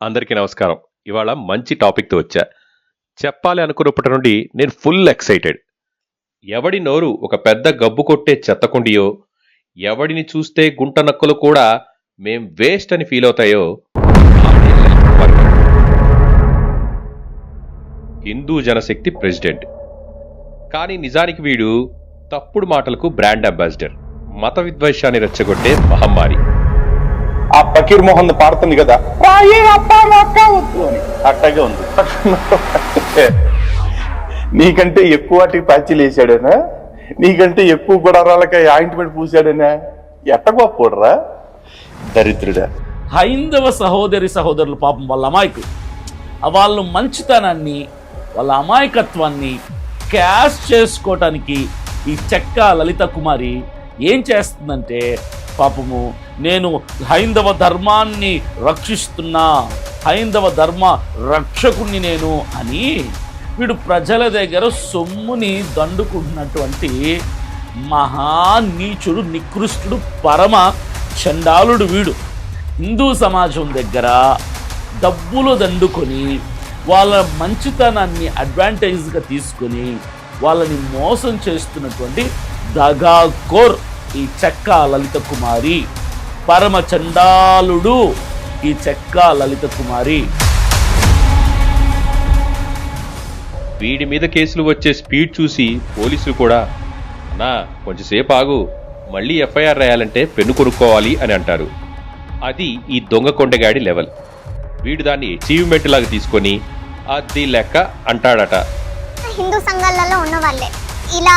అందరికీ నమస్కారం. ఇవాళ మంచి టాపిక్తో వచ్చా. చెప్పాలి అనుకున్నప్పటి నుండి నేను ఫుల్ ఎక్సైటెడ్. ఎవడి నోరు ఒక పెద్ద గబ్బు కొట్టే చెత్తకుండియో ఎవడిని చూస్తే గుంట నక్కలు కూడా మేం వేస్ట్ అని ఫీల్ అవుతాయో హిందూ జనశక్తి ప్రెసిడెంట్. కానీ నిజానికి వీడు తప్పుడు మాటలకు బ్రాండ్ అంబాసిడర్. మత విద్వేషాన్ని రెచ్చగొట్టే మహమ్మారి. ఆ ఫకీర్ మోహన్ పాడుతుంది కదా? అట్టగే ఉంది. నీకంటే ఎక్కువ వాటికి ప్యాచీలు వేసాడేనా? నీకంటే ఎక్కువ గుడారాలకి ఆయింట్మెంట్ పూసాడేనా? ఎట్ట గొప్పరా దరిద్రుడా. హైందవ సహోదరి సహోదరులు పాపం వాళ్ళ అమాయకులు. ఆ వాళ్ళు మంచితనాన్ని వాళ్ళ అమాయకత్వాన్ని క్యాష్ చేసుకోవటానికి ఈ చెక్క లలిత కుమారి ఏం చేస్తుందంటే పాపము. నేను హైందవ ధర్మాన్ని రక్షిస్తున్నా. హైందవ ధర్మ రక్షకుణ్ణి నేను అని వీడు ప్రజల దగ్గర సొమ్ముని దండుకుంటున్నటువంటి మహా నీచుడు నికృష్టుడు పరమ చండాలుడు వీడు. హిందూ సమాజం దగ్గర డబ్బులు దండుకొని వాళ్ళ మంచితనాన్ని అడ్వాంటేజ్గా తీసుకొని వాళ్ళని మోసం చేస్తున్నటువంటి దగాకోర్. ఈ చెక్క లలిత కుమారి పరమ చండాలుడు ఈ చెక్క లలిత కుమారి. వీడి మీద కేసులు వచ్చే స్పీడ్ చూసి పోలీసులు కూడా అన్నా కొంచెంసేపు ఆగు మళ్ళీ ఎఫ్ఐఆర్ రాయాలంటే పెన్ను కొనుక్కోవాలి అని అంటారు. అది ఈ దొంగ కొండగాడి లెవెల్. వీడు దాన్ని అచీవ్మెంట్ లాగా తీసుకొని అది లెక్క అంటాడట. హిందూ సంఘాలలో ఉన్న వాళ్ళే ఇలా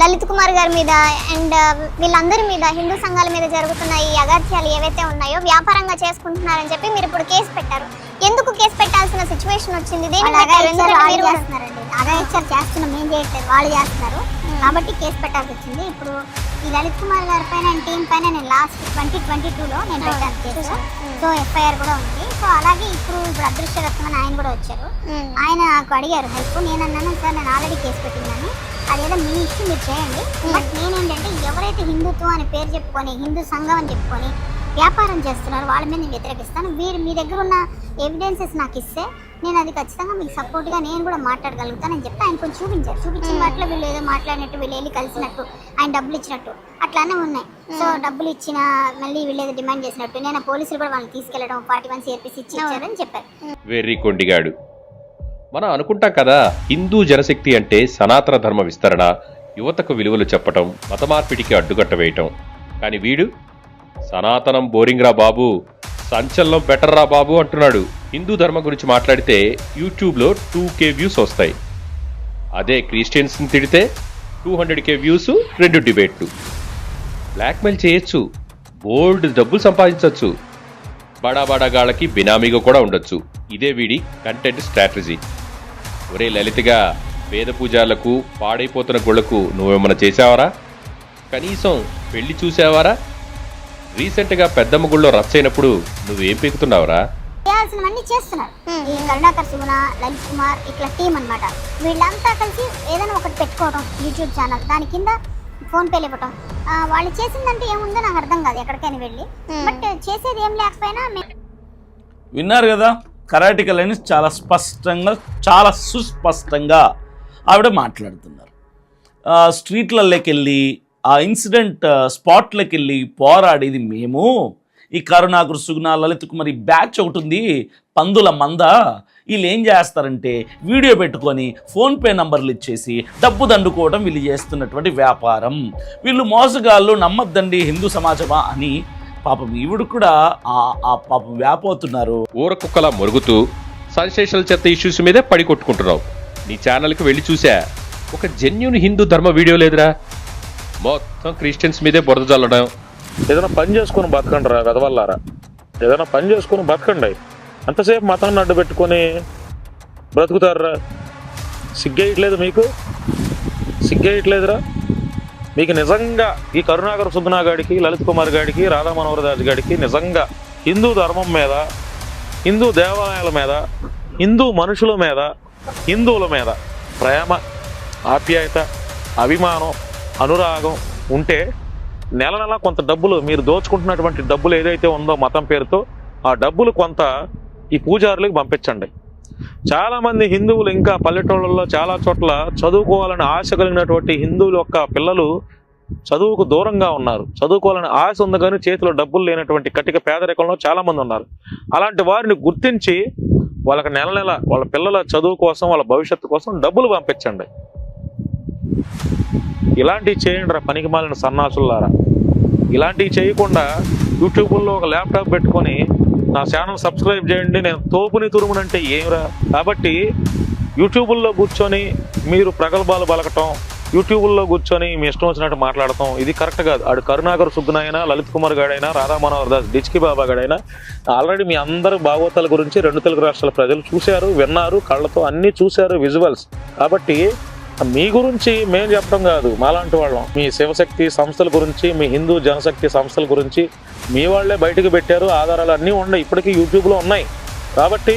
లలిత్ కుమార్ గారి మీద అండ్ వీళ్ళందరి మీద హిందూ సంఘాల మీద జరుగుతున్న ఈ అగాధ్యాలు ఏవైతే ఉన్నాయో వ్యాపారంగా చేసుకుంటున్నారని చెప్పి మీరు ఇప్పుడు కేసు పెట్టారు. ఎందుకు కేసు పెట్టాల్సిన సిచ్యువేషన్ వచ్చింది? చేస్తున్నాం. ఏం చేయట్లేదు. వాళ్ళు చేస్తున్నారు. కాబట్టి కేసు పెట్టాల్సి వచ్చింది. ఇప్పుడు ఈ లలిత్ కుమార్ గారి పైన టీం పైన నేను లాస్ట్ ట్వంటీ ట్వంటీ టూలో నేను పెట్టాను కేసు. సో ఎఫ్ఐఆర్ కూడా ఉంది. సో అలాగే ఇప్పుడు ఇప్పుడు అదృష్టరత్నం ఆయన కూడా వచ్చారు. ఆయన నాకు అడిగారు హెల్ప్ నేను అన్నాను సార్ నేను ఆల్రెడీ కేసు పెట్టినాను అదేదో మీ ఇష్యూ మీరు చేయండి. బట్ నేనేంటంటే ఎవరైతే హిందుత్వం అని పేరు చెప్పుకొని హిందూ సంఘం అని చెప్పుకొని వ్యాపారం చేస్తున్నారు వాళ్ళ మీద నేను వ్యతిరేకిస్తాను. మీరు మీ దగ్గర ఉన్న ఎవిడెన్సెస్ నాకు ఇస్తే నేను అది ఖచ్చితంగా మీకు సపోర్ట్గా నేను కూడా మాట్లాడగలుగుతానని చెప్పి ఆయన కొంచెం చూపించారు. చూపించిన వాటిలో వీళ్ళు ఏదో మాట్లాడినట్టు వీళ్ళు వెళ్ళి కలిసినట్టు ఆయన డబ్బులు ఇచ్చినట్టు అట్లానే ఉన్నాయి. సో డబ్బులు ఇచ్చిన మళ్ళీ వీళ్ళు ఏదో డిమాండ్ చేసినట్టు నేను పోలీసులు కూడా వాళ్ళని తీసుకెళ్ళడం ఫార్టీ వన్ సిఆర్పిసి ఇచ్చి ఇచ్చారని చెప్పారు. వెర్రి కొండిగాడు మనం అనుకుంటాం కదా హిందూ జనశక్తి అంటే సనాతన ధర్మ విస్తరణ యువతకు విలువలు చెప్పటం మత మార్పిడికి అడ్డుకట్ట వేయటం. కానీ వీడు సనాతనం బోరింగ్ రా బాబు సంచలనం బెటర్ రా బాబు అంటున్నాడు. హిందూ ధర్మం గురించి మాట్లాడితే యూట్యూబ్లో టూ కే వ్యూస్ వస్తాయి. అదే క్రిస్టియన్స్ని తిడితే టూ హండ్రెడ్ కే వ్యూస్ రెండు డిబేట్లు. బ్లాక్మెయిల్ చేయొచ్చు. బోల్డ్ డబ్బులు సంపాదించవచ్చు బడా బడా గాళ్ళకి బినామీగా కూడా ఉండొచ్చు. ఇదే వీడి కంటెంట్ స్ట్రాటజీ. ఒరే లలితగా వేద పూజాలకు పాడైపోతున్న గుళ్ళకు నువ్వేమన్నా చేసావరా కనీసం పెళ్ళి చూసావారా రీసెంట్గా పెద్దమ్మ గుళ్ళో రచ్చైనప్పుడు నువ్వేం పీకుతున్నావురా? చేయాల్సినవన్నీ చేస్తున్నారు. ఈ కరుణాకర్ సుగుణ లలిత్ కుమార్ ఇట్లా టీం అన్నమాట. వీళ్ళంతా కలిసి ఏదైనా ఒకటి పెట్టుకోవడం యూట్యూబ్ ఛానల్ దాని కింద ఫోన్ పేలు ఇవ్వటం. ఆ, వాళ్ళు చేసిందంటే ఏముందో నాకు అర్థం కాదు ఎక్కడికైనా వెళ్ళి. బట్ చేసేది ఏం లేకపోయినా మే- విన్నారు కదా కరాటిక లైన్స్ చాలా స్పష్టంగా చాలా సుస్పష్టంగా ఆవిడ మాట్లాడుతున్నారు. స్ట్రీట్లలోకి వెళ్ళి ఆ ఇన్సిడెంట్ ఆ, స్పాట్లోకి వెళ్ళి పోరాడేది మేము. ఈ కరుణాకర్ సుగుణ లలిత్ కుమార్ ఈ బ్యాచ్ ఒకటి ఉంది పందుల మంద. వీళ్ళు ఏం చేస్తారంటే వీడియో పెట్టుకొని ఫోన్పే నంబర్లు ఇచ్చేసి డబ్బు దండుకోవడం వీళ్ళు చేస్తున్నటువంటి వ్యాపారం. వీళ్ళు మోసగాళ్ళు నమ్మద్దండి హిందూ సమాజమా అని పాపం ఈవిడు కూడా ఆ ఆ పాపం వ్యాపోతున్నారు. ఊర కుక్కలా మొరుగుతూ సెన్సేషనల్ చెత్త ఇష్యూస్ మీదే పడి కొట్టుకుంటున్నావు. నీ ఛానల్కి వెళ్ళి చూసా. ఒక జెన్యున్ హిందూ ధర్మ వీడియో లేదురా. మొత్తం క్రిస్టియన్స్ మీదే బురద చల్లడం ఏదైనా పని చేసుకుని బతకండి రా వెదవల్లారా. ఏదైనా పని చేసుకుని బతకండి. అంతసేపు మతాన్ని అడ్డు పెట్టుకొని బ్రతుకుతారా సిగ్గేయట్లేదు మీకు? సిగ్గేయట్లేదురా మీకు నిజంగా ఈ కరుణాకర్ సుగుణా గాడికి లలిత్ కుమార్ గాడికి రాధా మనోహర్ దాస్ గాడికి నిజంగా హిందూ ధర్మం మీద హిందూ దేవాలయాల మీద హిందూ మనుషుల మీద హిందువుల మీద ప్రేమ ఆప్యాయత అభిమానం అనురాగం ఉంటే నెల నెల కొంత డబ్బులు మీరు దోచుకుంటున్నటువంటి డబ్బులు ఏదైతే ఉందో మతం పేరుతో ఆ డబ్బులు కొంత ఈ పూజారులకు పంపించండి. చాలామంది హిందువులు ఇంకా పల్లెటూళ్ళల్లో చాలా చోట్ల చదువుకోవాలని ఆశ కలిగినటువంటి హిందువుల యొక్క పిల్లలు చదువుకు దూరంగా ఉన్నారు. చదువుకోవాలని ఆశ ఉంది కానీ చేతిలో డబ్బులు లేనటువంటి కటిక పేదరికంలో చాలామంది ఉన్నారు. అలాంటి వారిని గుర్తించి వాళ్ళకి నెల నెల వాళ్ళ పిల్లల చదువు కోసం వాళ్ళ భవిష్యత్తు కోసం డబ్బులు పంపించండి. ఇలాంటివి చేయండి రా పనికి మాలిన సన్నాసులారా ఇలాంటివి చేయకుండా యూట్యూబ్లో ఒక ల్యాప్టాప్ పెట్టుకొని నా ఛానల్ సబ్స్క్రైబ్ చేయండి నేను తోపుని తురుమునంటే ఏమిరా? కాబట్టి యూట్యూబ్లో కూర్చొని మీరు ప్రగల్భాలు బలకటం యూట్యూబ్లో కూర్చొని మీ ఇష్టం వచ్చినట్టు మాట్లాడతాం. ఇది కరెక్ట్ కాదు. ఆడు కరుణాకర్ సుగ్గునైనా లలిత్ కుమార్ గాడైనా రాధా మనోహర్ దాస్ డిచ్కి బాబా గాడైనా ఆల్రెడీ మీ అందరు భాగవతాల గురించి రెండు తెలుగు రాష్ట్రాల ప్రజలు చూశారు విన్నారు కళ్ళతో అన్నీ చూశారు విజువల్స్. కాబట్టి మీ గురించి మేము చెప్పడం కాదు. మాలాంటి వాళ్ళం. మీ శివశక్తి సంస్థల గురించి మీ హిందూ జనశక్తి సంస్థల గురించి మీ వాళ్ళే బయటకు పెట్టారు. ఆధారాలు అన్నీ ఉన్నాయి. ఇప్పటికీ యూట్యూబ్లో ఉన్నాయి. కాబట్టి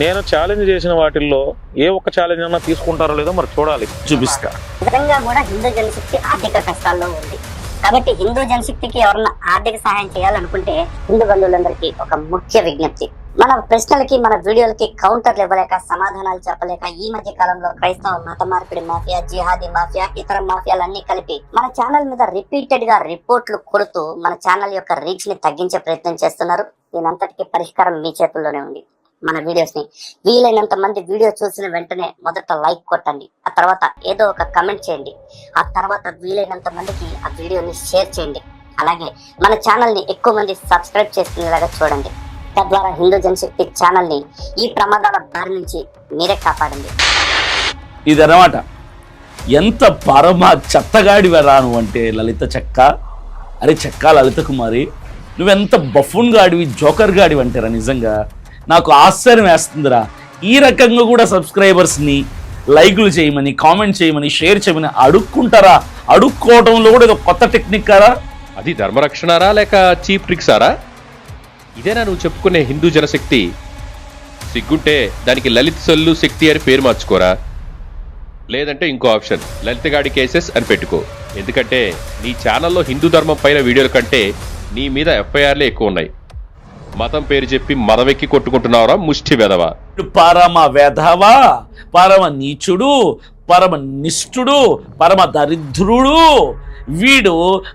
నేను ఛాలెంజ్ చేసిన వాటిల్లో ఏ ఒక్క ఛాలెంజ్ అన్నా తీసుకుంటారో లేదో మరి చూడాలి. చూపిస్తా. నిజంగా కూడా హిందూ జనశక్తి ఆర్థిక కష్టాల్లో ఉంది. కాబట్టి హిందూ జనశక్తికి ఎవరన్నా ఆర్థిక సహాయం చేయాలనుకుంటే హిందూ బంధువులందరికీ ఒక ముఖ్య విజ్ఞప్తి. మన ప్రశ్నలకి మన వీడియోలకి కౌంటర్లు ఇవ్వలేక సమాధానాలు చెప్పలేక ఈ మధ్య కాలంలో క్రైస్తవ మత మార్పిడి మాఫియా జిహాదీ మాఫియా ఇతర మాఫియాలన్నీ కలిపి మన ఛానల్ మీద రిపీటెడ్గా రిపోర్ట్లు కొడుతూ మన ఛానల్ యొక్క రీచ్ని తగ్గించే ప్రయత్నం చేస్తున్నారు. దీనంతటికి పరిష్కారం మీ చేతుల్లోనే ఉంది. మన వీడియోస్ని. వీలైనంత మంది వీడియో చూసిన వెంటనే మొదట లైక్ కొట్టండి. ఆ తర్వాత ఏదో ఒక కమెంట్ చేయండి. ఆ తర్వాత వీలైనంత మందికి ఆ వీడియోని షేర్ చేయండి. అలాగే మన ఛానల్ని ఎక్కువ మంది సబ్స్క్రైబ్ చేసుకునేలాగా చూడండి. తద్వారా హిందూ జనశక్తి ఛానల్ని ఈ ప్రమాదాల బారి నుంచి మీరే కాపాడండి. ఇదన్నమాట. ఎంత పరమ చెత్తగాడి రాను అంటే లలిత చెక్క. అరే చెక్క లలిత కుమారి. నువ్వెంత బఫూన్ గాడివి జోకర్ గాడివి అంటారా నిజంగా. నాకు ఆశ్చర్యం వేస్తుందిరా. ఈ రకంగా కూడా సబ్స్క్రైబర్స్ని లైకులు చేయమని కామెంట్ చేయమని షేర్ చేయమని అడుక్కుంటారా? అడుక్కోవడంలో కూడా ఏదో కొత్త టెక్నిక్ కారా? అది ధర్మరక్షణారా లేక చీప్ ట్రిక్సారా? ఇదేనా నువ్వు చెప్పుకునే హిందూ జనశక్తి? సిగ్గుంటే దానికి లలిత్ సొల్లు శక్తి అని పేరు మార్చుకోరా. లేదంటే ఇంకో ఆప్షన్ లలితగాడి కేసెస్ అని పెట్టుకో. ఎందుకంటే నీ ఛానల్లో హిందూ ధర్మం పైన వీడియోల కంటే నీ మీద ఎఫ్ఐఆర్లే ఎక్కువ ఉన్నాయి. మతం పేరు చెప్పి మదవెక్కి కొట్టుకుంటున్నావురా ముష్టి వెదవా వీడు పరమ వెధవా పరమ నీచుడు పరమ నిష్ఠుడు పరమ దరిద్రుడు వీడు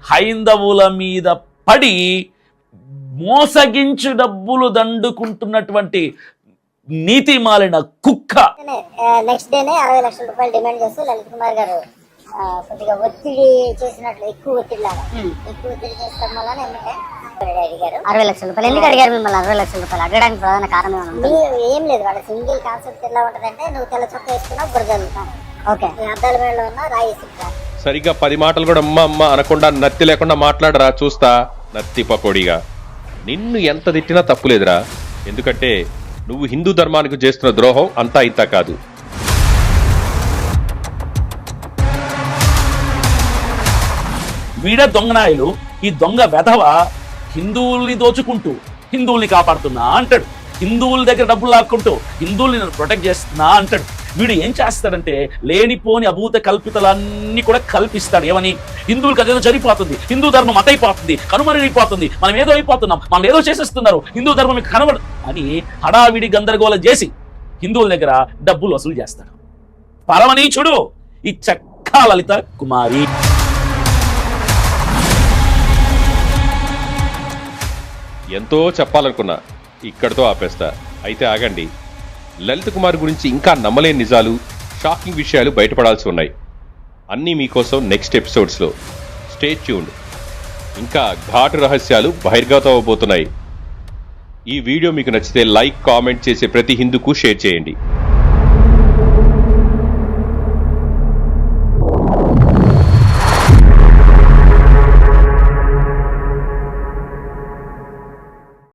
హైందవుల మీద పడి మోసగించి డబ్బులు దండుకుంటున్నటువంటి నీతి మాలిన కుక్క నెక్స్ట్ డేనే అరవై లక్షల రూపాయలు డిమాండ్ చేస్తూ లలిత్ కుమార్ గారు కొద్దిగా ఒత్తిడి చేసినట్లు ఎక్కువ ఒత్తిడి లాగా ఎక్కువ ఒత్తిడి చేస్తాం వల్ల అడిగారు. అరవై లక్షల రూపాయలు. ఎందుకు అడిగారు మిమ్మల్ని అరవై లక్షల రూపాయలు? అడగడానికి ప్రధాన కారణం ఏం లేదు వాళ్ళ సింగిల్ కాన్సెప్ట్ ఎలా ఉంటదంటే నువ్వు తెల్ల చొక్క వేసుకున్నావు ఓకే. అద్దాల మేడలో ఉన్న రాయి సరిగ్గా పది మాటలు కూడా అమ్మ అమ్మ అనకుండా నత్తి లేకుండా మాట్లాడరా చూస్తా. నత్తి పకోడిగా. నిన్ను ఎంత తిట్టినా తప్పులేదురా ఎందుకంటే నువ్వు హిందూ ధర్మానికి చేస్తున్న ద్రోహం అంతా ఇంత కాదు. వీడ దొంగనాయులు ఈ దొంగ వెధవ? హిందువుల్ని దోచుకుంటూ హిందువుల్ని కాపాడుతున్నా అంటాడు. హిందువుల దగ్గర డబ్బులు లాక్కుంటూ హిందువుల్ని ప్రొటెక్ట్ చేస్తున్నా అంటాడు. వీడు ఏం చేస్తాడంటే లేనిపోని అభూత కల్పితలన్నీ కూడా కల్పిస్తాడు. ఏమని? హిందువులకు అదేదో జరిగిపోతుంది. హిందూ ధర్మం అతైపోతుంది కనుమరుగైపోతుంది. మనం ఏదో అయిపోతున్నాం మనం ఏదో చేసేస్తున్నారు. హిందూ ధర్మం కనబడు అని హడావిడి గందరగోళం చేసి హిందువుల దగ్గర డబ్బులు వసూలు చేస్తాడు. పరమనీచుడు ఈ చక్కా లలిత కుమారి. ఎంతో చెప్పాలనుకున్నా ఇక్కడితో ఆపేస్తా. అయితే ఆగండి. లలిత్ కుమార్ గురించి ఇంకా నమ్మలేని నిజాలు షాకింగ్ విషయాలు బయటపడాల్సి ఉన్నాయి. అన్నీ మీకోసం నెక్స్ట్ ఎపిసోడ్స్లో. Stay tuned. ఇంకా ఘాటు రహస్యాలు బహిర్గతం అవబోతున్నాయి. ఈ వీడియో మీకు నచ్చితే లైక్ కామెంట్ చేసే ప్రతి హిందుకు షేర్ చేయండి.